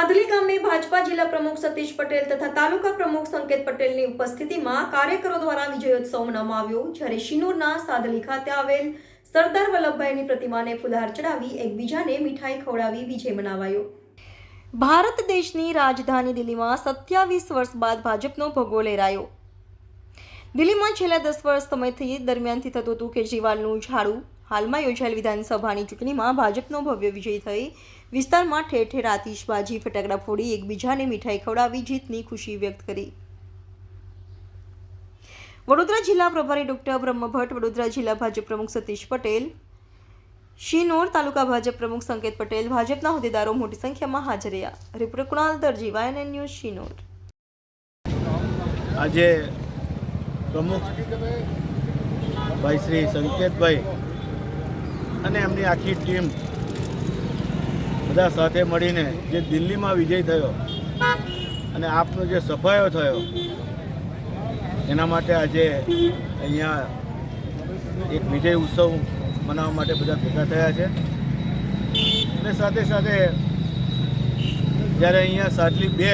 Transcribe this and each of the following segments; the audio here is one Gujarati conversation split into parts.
સાદલી ગામે ભાજપા જિલ્લા પ્રમુખ સતીશ પટેલ તથા તાલુકા પ્રમુખ સંકેત પટેલની ઉપસ્થિતિમાં કાર્યકરો દ્વારા વિજયોત્સવ મનાવવામાં આવ્યો, જ્યારે શિનોરના સાદલી ખાતે આવેલ સરદાર વલ્લભભાઈની પ્રતિમાને ફુલહાર ચડાવી એકબીજાને મીઠાઈ ખવડાવી વિજય મનાવાયો. ભારત દેશની રાજધાની દિલ્હીમાં સત્યાવીસ વર્ષ બાદ ભાજપનો ભોગો લહેરાયો. દિલ્હીમાં છેલ્લા દસ વર્ષ સમયથી દરમિયાનથી થતું હતું કેજરીવાલનું ઝાડુ હાલમાં યોજાયેલ વિધાનસભાની ચૂંટણીમાં ભાજપનો ભવ્ય વિજય થઈ. વિસ્તારમાં ઠેર ઠેર આતિશબાજી, ફટાકડા ફોડી, એકબીજાને મીઠાઈ ખવડાવી જીતની ખુશી વ્યક્ત કરી. વડોદરા જિલ્લા પ્રભારી ડોક્ટર બ્રહ્મભટ્ટ, વડોદરા જિલ્લા ભાજપ પ્રમુખ સતીશ પટેલ, શિનોર તાલુકા ભાજપ પ્રમુખ સંકેત પટેલ ભાજપના હોદ્દેદારો મોટી સંખ્યામાં હાજર રહ્યા. Reporter Kunal Darji, YNN news Shinor. આજે પ્રમુખ ભાઈ શ્રી સંકેતભાઈ અને એમની આખી ટીમ બધા સાથે મળીને જે દિલ્હીમાં વિજય થયો અને આપનો જે સફાયો થયો, એના માટે આજે અહીંયા એક વિજય ઉત્સવ મનાવવા માટે બધા ભેગા થયા છે. અને સાથે સાથે જ્યારે અહીંયા સાટલી બે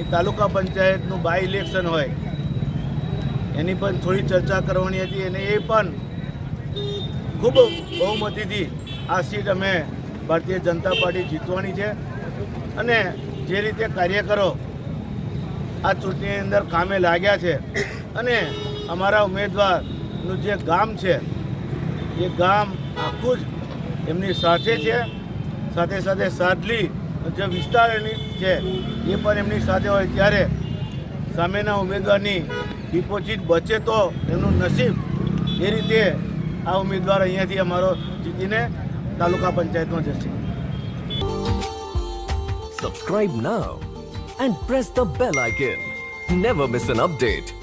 એ તાલુકા પંચાયતનું બાય ઇલેક્શન હોય, એની પણ થોડી ચર્ચા કરવાની હતી અને એ પણ ખૂબ બહુમતીથી આ સીટ અમે ભારતીય જનતા પાર્ટી જીતવાની છે. અને જે રીતે કાર્યકરો આ ચૂંટણીની અંદર કામે લાગ્યા છે અને અમારા ઉમેદવારનું જે ગામ છે, એ ગામ આખું જ એમની સાથે છે. સાથે સાથે સાદલી જે વિસ્તાર એની છે, એ પણ એમની સાથે હોય ત્યારે સામેના ઉમેદવારની ડિપોઝિટ બચે તો એમનું નસીબ એ રીતે આ ઉમેદવાર અહીંયાથી અમારો જીતીને તાલુકા પંચાયતમાં જશે Subscribe now and press the bell icon. Never miss an update.